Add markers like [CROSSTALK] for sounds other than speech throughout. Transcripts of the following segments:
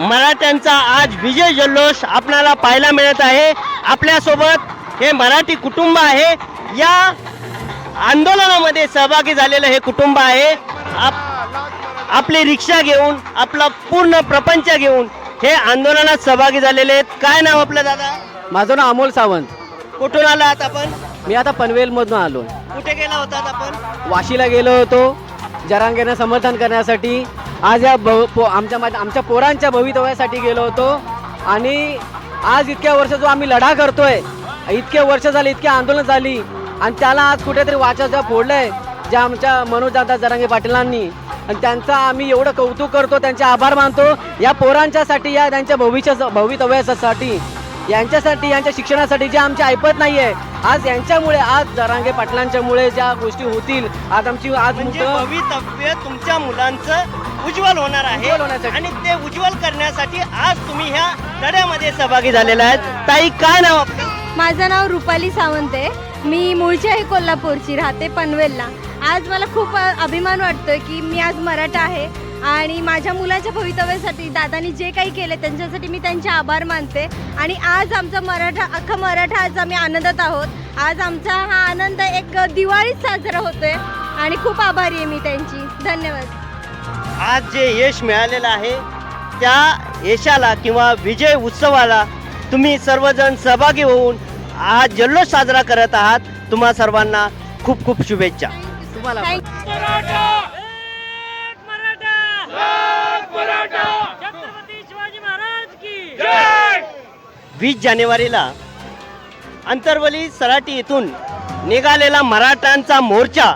मराठ्यांचा आज विजय जल्लोष आपल्याला पाहायला मिळत आहे. आपल्यासोबत हे मराठी कुटुंब आहे. या आंदोलनामध्ये सहभागी झालेलं हे कुटुंब आहे. आप आपली रिक्षा घेऊन आपला पूर्ण प्रपंच घेऊन हे आंदोलनात सहभागी झालेले आहेत. काय नाव आपलं दादा? माझं नाव अमोल सावंत. कुठून आलात आपण? मी आता पनवेलमधून आलो. कुठे गेला होतात आपण? वाशीला गेलो होतो. जरांगेनं समर्थन करण्यासाठी आज या भव पो आमच्या मा- आमच्या पोरांच्या भवितव्यासाठी गेलो होतो. आणि आज इतक्या वर्ष जो आम्ही लढा करतोय इतके वर्ष झाले इतकी आंदोलन झाली आणि त्याला आज कुठेतरी वाचा फोडलंय ज्या आमच्या मनोजदादा जरांगे पाटीलांनी. आणि त्यांचा आम्ही एवढं कौतुक करतो त्यांचे आभार मानतो. या पोरांच्यासाठी या त्यांच्या भविष्या भवितव्यासाठी यांच्यासाठी यांच्या शिक्षणासाठी जे आमचे ऐपत नाहीये आज यांच्यामुळे आज जरांगे पाटलांच्यामुळे ज्या गोष्टी होतील आज आमची आज म्हणजे मुलं- भवितव्य तुमच्या मुलांचं उज्ज्वल होणार आहे. उज्ज्वल होण्यासाठी. आणि ते उज्ज्वल करण्यासाठी आज तुम्ही ह्या लढ्यामध्ये सहभागी झालेला आहेत. ताई काय नाव आपलं? माझं नाव रुपाली सावंत आहे. मी मूळची आहे कोल्हापूरची राहते पनवेलला. आज मला खूप अ, अभिमान वाटतोय की मी आज मराठा आहे. आणि माझ्या मुलाच्या भवितव्यासाठी दादानी जे काही केले त्यांच्यासाठी मी त्यांचे आभार मानते. आणि आज आमचा मराठा अख्खा मराठा आज आम्ही आनंदात आहोत. आज आमचा हा आनंद एक दिवाळीत साजरा होतोय. आणि खूप आभारी आहे मी त्यांची. धन्यवाद. आज जे यश मिळालेलं आहे त्या यशाला किंवा विजय उत्सवाला तुम्ही सर्वजण सहभागी होऊन आज जल्लोष साजरा करत आहात. तुम्हा सर्वांना खूप खूप शुभेच्छा. तुम्हाला पण. थँक्यू वीस जानेवारीला अंतरवली सराटी येथून निघालेला मराठ्यांचा मोर्चा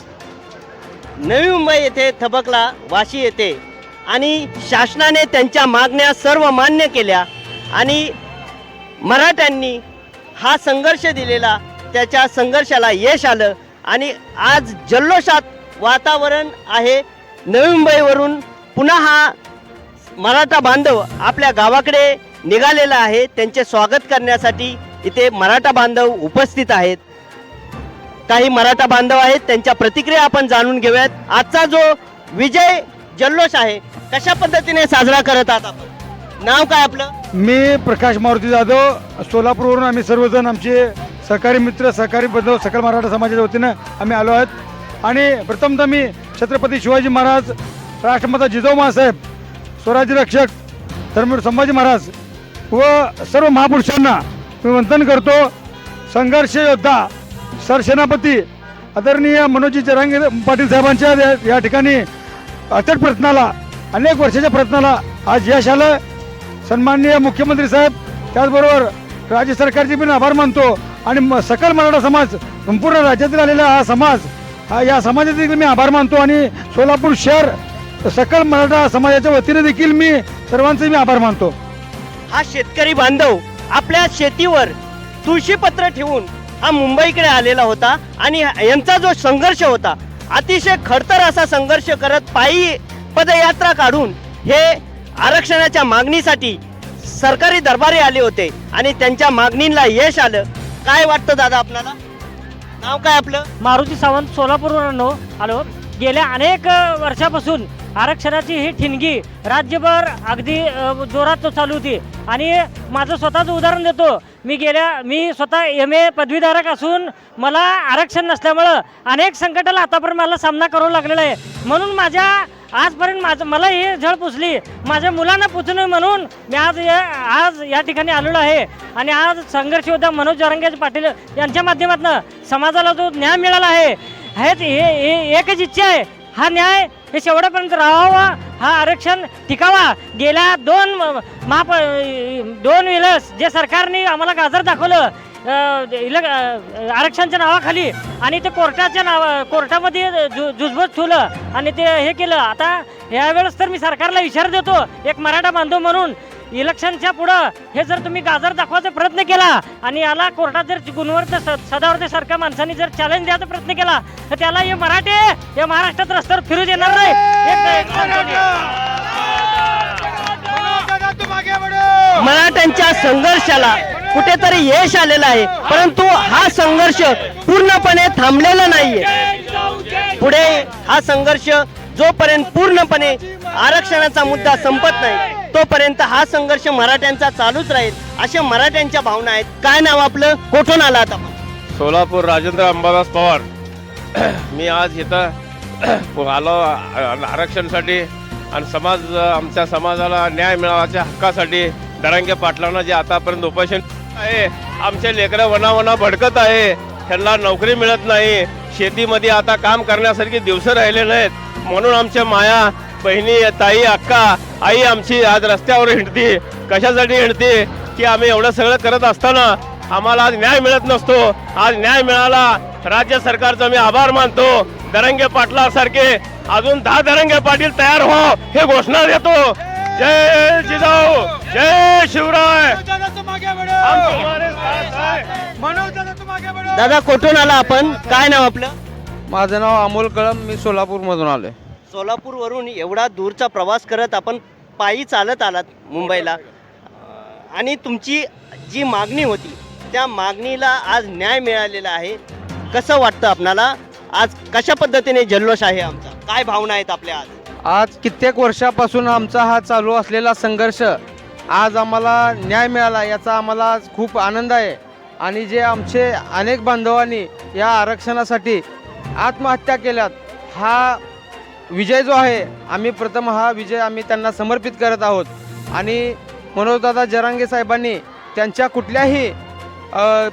नवी मुंबई येथे थबकला वाशी येथे. आणि शासनाने त्यांच्या मागण्या सर्व मान्य केल्या आणि मराठ्यांनी हा संघर्ष दिलेला त्याच्या संघर्षाला यश आलं आणि आज जल्लोषात वातावरण आहे नवी मुंबईवरून. पुन्हा हा मराठा बांधव आपल्या गावाकडे निघालेला आहे. त्यांचे स्वागत करण्यासाठी इथे मराठा बांधव उपस्थित आहेत. काही मराठा बांधव आहेत. त्यांच्या प्रतिक्रिया आपण जाणून घेऊयात. आजचा जो विजय जल्लोष आहे कशा पद्धतीने साजरा करत आहात आपण? नाव काय आपलं? मी प्रकाश मारुती जाधव. सोलापूरवरून आम्ही सर्वजण आमचे सहकारी मित्र सहकारी बांधव सकल मराठा समाजाच्या वतीनं आम्ही आलो आहोत. आणि प्रथमतः मी छत्रपती शिवाजी महाराज राष्ट्रमाता जिजाऊ महासाहेब स्वराज्य रक्षक धर्मवीर संभाजी महाराज व सर्व महापुरुषांना मी वंदन करतो. संघर्ष योद्धा सरसेनापती आदरणीय मनोजी जरांगे पाटील साहेबांच्या या- या ठिकाणी अथक प्रयत्नाला अनेक वर्षाच्या प्रयत्नाला आज यश आलं. सन्माननीय मुख्यमंत्री साहेब त्याचबरोबर राज्य सरकारचे पण आभार मानतो आणि म- सकल मराठा समाज संपूर्ण राज्यातील आलेला हा समाज हा या समाजाचे देखील मी आभार मानतो आणि सोलापूर शहर सकल मराठा समाजाच्या वतीने देखील मी सर्वांचे मी आभार मानतो. हा शेतकरी बांधव आपल्या शेतीवर तुळशीपत्र ठेवून हा मुंबईकडे आलेला होता आणि यांचा जो संघर्ष होता अतिशय खडतर असा संघर्ष करत पायी पदयात्रा काढून हे आरक्षणाच्या मागणीसाठी सरकारी दरबारी आले होते आणि त्यांच्या मागणीला यश आलं. काय वाटतं दादा आपल्याला? नाव काय आपलं? मारुती सावंत सोलापूरवरून आलो. गेल्या अनेक वर्षापासून आरक्षणाची ही ठिणगी राज्यभर अगदी जोरात चालू होती. आणि माझं स्वतःचं उदाहरण देतो. मी गेल्या मी स्वतः एम ए पदवीधारक असून मला आरक्षण नसल्यामुळं अनेक संकटाला आतापर्यंत मला सामना करावा लागलेला आहे. म्हणून माझ्या आजपर्यंत माझं मला ही झळ पुसली. माझ्या मुलांना पुसू नये म्हणून मी आज या आज या ठिकाणी आलेलो आहे. आणि आज संघर्ष योद्धा मनोज जरंगे पाटील यांच्या माध्यमातून समाजाला जो न्याय मिळाला आहे हेच हे हे एकच इच्छा आहे. हा न्याय हे शेवटापर्यंत राहावा हा आरक्षण टिकावा. गेल्या दोन म- दोन वेळेस जे सरकारने आम्हाला गाजर दाखवलं अ, आरक्षणच्या नावाखाली. आणि ते कोर्टाच्या नावा कोर्टामध्ये जु जुजबत ठेवलं आणि ते हे केलं. आता यावेळेस तर मी सरकारला इशारा देतो एक मराठा बांधव म्हणून. इलेक्शनच्या पुढं हे जर तुम्ही गाजर दाखवायचा प्रयत्न केला आणि याला कोर्टात जर गुणवत्ता सदावर्ते सारख्या माणसांनी जर चॅलेंज द्यायचा प्रयत्न केला तर त्याला हे मराठे या महाराष्ट्रात रस्त्यावर फिरू देणार नाही. मराठ्यांच्या संघर्षाला कुठेतरी यश आलेलं आहे परंतु हा संघर्ष पूर्णपणे थांबलेला नाहीये. पुढे हा संघर्ष जोपर्यंत पूर्णपणे आरक्षणाचा मुद्दा संपत नाही तोपर्यंत हा संघर्ष मराठ्यांचा चालूच राहील अशा मराठ्यांच्या भावना आहेत. काय नाव आपलं? कुठून आलात आता? आपण सोलापूर राजेंद्र अंबादास पवार. [CLEARS THROAT] मी आज इथं [CLEARS THROAT] आलो आरक्षणसाठी आरक्षणासाठी आणि समाज आमच्या समाजाला न्याय मिळावाच्या हक्कासाठी दरांगे पाटलांना जे आतापर्यंत उपोषण आहे आमचे लेकरं वनावना भडकत आहे त्यांना नोकरी मिळत नाही शेतीमध्ये आता काम करण्यासारखी दिवस राहिले नाहीत. म्हणून आमच्या माया बहिणी ताई अक्का आई आमची आज रस्त्यावर हिंडते. कशासाठी हिंडते? की आम्ही एवढं सगळं करत असताना आम्हाला आज न्याय मिळत नसतो. आज न्याय मिळाला राज्य सरकारचा मी आभार मानतो. दरंगे पाटला सारखे अजून दहा दरंगे पाटील तयार हो हे घोषणा देतो. जय जिजाऊ जय शिवराय. दादा कुठून आला आपण? काय नाव आपलं? माझं नाव अमोल कळम मी सोलापूरमधून आलो आहे सोलापूरवरून एवढा दूरचा प्रवास करत आपण पायी चालत आलात मुंबईला. अं, आणि तुमची जी मागणी होती त्या मागणीला आज न्याय मिळालेला आहे. कसं वाटतं आपणाला? आज कशा पद्धतीने जल्लोष आहे आमचा? काय भावना आहेत आपल्या आज? आज कित्येक वर्षापासून आमचा हा चालू असलेला संघर्ष आज आम्हाला न्याय मिळाला याचा आम्हाला आज खूप आनंद आहे. आणि जे आमचे अनेक बांधवांनी या आरक्षणासाठी आत्महत्या केल्यात हा विजय जो आहे आम्ही प्रथम हा विजय आम्ही त्यांना समर्पित करत आहोत. आणि मनोजदादा जरांगे साहेबांनी त्यांच्या कुठल्याही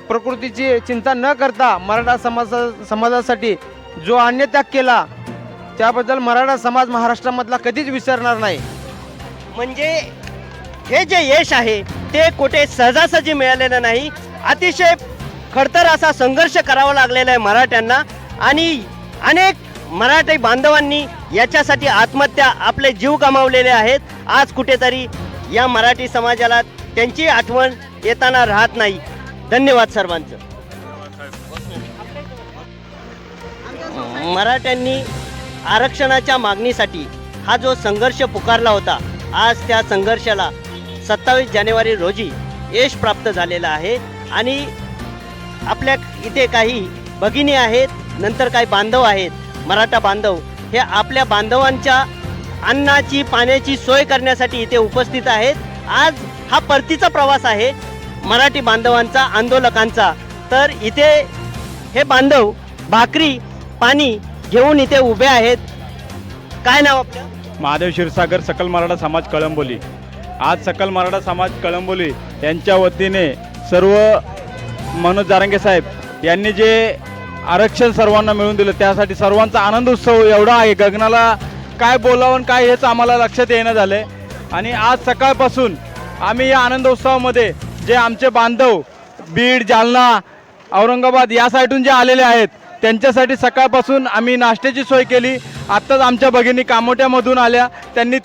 प्रकृतीची चिंता न करता मराठा समाजा समाजासाठी जो अन्यत्याग केला त्याबद्दल मराठा समाज महाराष्ट्रामधला कधीच विसरणार नाही. म्हणजे हे जे यश आहे ते कुठे सहजासहजी मिळालेलं नाही. अतिशय खडतर असा संघर्ष करावा लागलेला आहे मराठ्यांना. आणि अनेक मराठी बांधवांनी याच्यासाठी आत्महत्या आपले जीव गमावलेले आहेत. आज कुठेतरी या मराठी समाजाला त्यांची आठवण येताना राहत नाही. धन्यवाद सर्वांचं. मराठ्यांनी आरक्षणाच्या मागणीसाठी हा जो संघर्ष पुकारला होता आज त्या संघर्षाला सत्तावीस जानेवारी रोजी यश प्राप्त झालेलं आहे. आणि आपल्या इथे काही भगिनी आहेत नंतर काही बांधव आहेत. मराठा बांधव हे आपल्या बांधवांच्या अन्नाची पाण्याची सोय करण्यासाठी इथे उपस्थित आहेत. आज हा परतीचा प्रवास आहे मराठी बांधवांचा आंदोलकांचा. तर इथे हे बांधव भाकरी पाणी घेऊन इथे उभे आहेत. काय नाव आपलं? महादेव क्षीरसागर सकल मराठा समाज कळंबोली. आज सकल मराठा समाज कळंबोली यांच्या वतीने सर्व मनोज जारंगे साहेब यांनी जे आरक्षण सर्वांना मिळून दिलं. त्यासाठी सर्वांचा आनंद उत्सव एवढा आहे. गगनाला काय बोलावं आणि काय हेच आम्हाला लक्षात येणं झालं आहे आणि आज सकाळपासून आम्ही या आनंदोत्सवामध्ये जे आमचे बांधव बीड जालना औरंगाबाद या साईडून जे आलेले आहेत त्यांच्यासाठी सकाळपासून आम्ही नाश्त्याची सोय केली. आत्ताच आमच्या भगिनी कामोट्यामधून आल्या. त्यांनी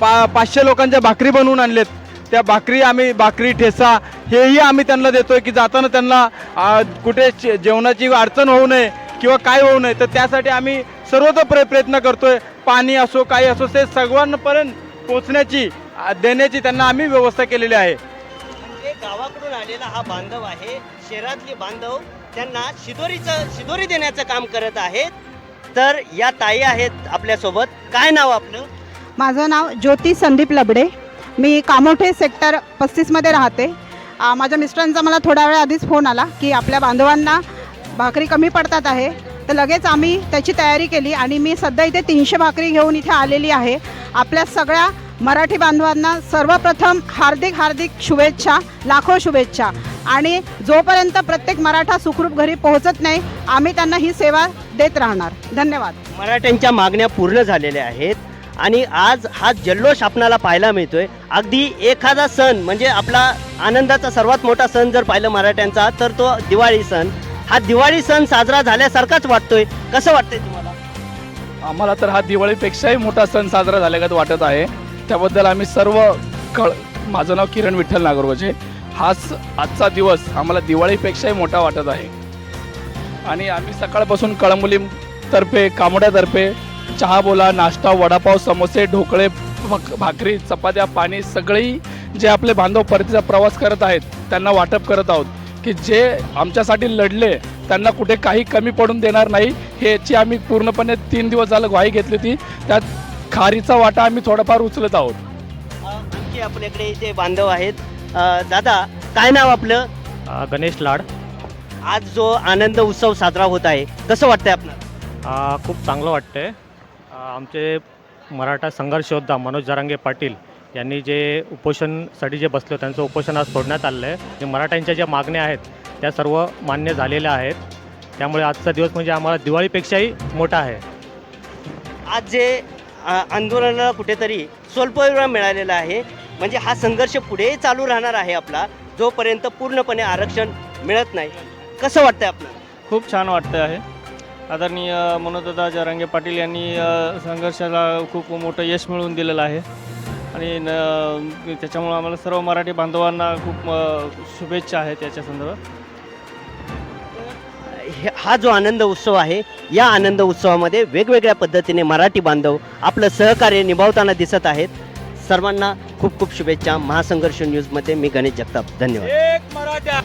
पा पाचशे लोकांच्या भाकरी बनवून आणलेत. त्या भाकरी आम्ही भाकरी ठेसा हेही आम्ही त्यांना देतोय की जाताना त्यांना कुठे जेवणाची अडचण होऊ नये किंवा काय होऊ नये तर त्यासाठी आम्ही सर्वतो प्र प्रयत्न करतोय. पाणी असो काही असो ते सर्वांपर्यंत पोचण्याची देण्याची त्यांना आम्ही व्यवस्था केलेली आहे. म्हणजे गावाकडून आलेला हा बांधव आहे शहरातले बांधव त्यांना शिदोरीचं शिदोरी देण्याचं काम करत आहेत. तर या ताई आहेत आपल्यासोबत. काय नाव आपलं? माझं नाव ज्योती संदीप लबडे. मी कामोठे सेक्टर पस्तीसमध्ये राहते. माझ्या मिस्टरांचा मला थोड्या वेळ आधीच फोन आला की आपल्या बांधवांना भाकरी कमी पडतात आहे. तर लगेच आम्ही त्याची तयारी केली आणि मी सध्या इथे तीनशे भाकरी घेऊन इथे आलेली आहे. आपल्या सगळ्या मराठी बांधवांना सर्वप्रथम हार्दिक हार्दिक शुभेच्छा लाखो शुभेच्छा. आणि जोपर्यंत प्रत्येक मराठा सुखरूप घरी पोहोचत नाही आम्ही त्यांना ही सेवा देत राहणार. धन्यवाद. मराठ्यांच्या मागण्या पूर्ण झालेल्या आहेत. आणि आज हा जल्लोष आपणाला पाहायला मिळतोय. अगदी एखादा सण म्हणजे आपला आनंदाचा सर्वात मोठा सण जर पाहिलं मराठ्यांचा तर तो दिवाळी सण. हा दिवाळी सण साजरा झाल्यासारखाच वाटतोय. कसं वाटतंय तुम्हाला? आम्हाला तर हा दिवाळीपेक्षाही मोठा सण साजरा झाल्यागत वाटत आहे. त्याबद्दल आम्ही सर्व कळ माझं नाव किरण विठ्ठल नागरगोजे. हाच आजचा दिवस आम्हाला दिवाळीपेक्षाही मोठा वाटत आहे. आणि आम्ही सकाळपासून कळंबोलीतर्फे कामोड्यातर्फे चहा बोला नाश्ता वडापाव समोसे ढोकळे भाक भाकरी चपात्या पाणी सगळी जे आपले बांधव परतीचा प्रवास करत आहेत त्यांना वाटप करत आहोत की जे आमच्यासाठी लढले त्यांना कुठे काही कमी पडून देणार नाही ह्याची आम्ही पूर्णपणे तीन दिवस झालं ग्वाही घेतली होती. त्यात खारीचा वाटा आम्ही थोडाफार उचलत आहोत. आणखी आपल्याकडे जे बांधव आहेत अ, दादा काय नाव आपलं? गणेश लाड. आज जो आनंद उत्सव साजरा होत आहे कसं वाटतंय आपलं? खूप चांगलं वाटतंय. आमचे मराठा संघर्ष योद्धा मनोज जरांगे पाटील यांनी जे उपोषणसाठी जे बसले त्यांचं उपोषण आज सोडण्यात आलेलं आहे. जे मराठ्यांच्या ज्या मागण्या आहेत त्या सर्व मान्य झालेल्या आहेत. त्यामुळे आजचा दिवस म्हणजे आम्हाला दिवाळीपेक्षाही मोठा आहे. आज जे आंदोलनाला कुठेतरी स्वल्पविराम मिळालेला आहे म्हणजे हा संघर्ष पुढेही चालू राहणार आहे आपला जोपर्यंत पूर्णपणे आरक्षण मिळत नाही. कसं वाटतंय आपलं खूप छान वाटतं आहे. आदरणीय मनोजदादा जरांगे पाटील यांनी संघर्षाला खूप मोठं यश मिळवून दिलेलं आहे. आणि न- त्याच्यामुळं आम्हाला सर्व मराठी बांधवांना खूप शुभेच्छा आहेत याच्या संदर्भात. हे- हा जो आनंद उत्सव आहे या आनंद उत्सवामध्ये वेगवेगळ्या पद्धतीने मराठी बांधव आपलं सहकार्य निभावताना दिसत आहेत. सर्वांना खूप खूप शुभेच्छा. महासंघर्ष न्यूजमध्ये मी गणेश जगताप. धन्यवाद. एक मराठा.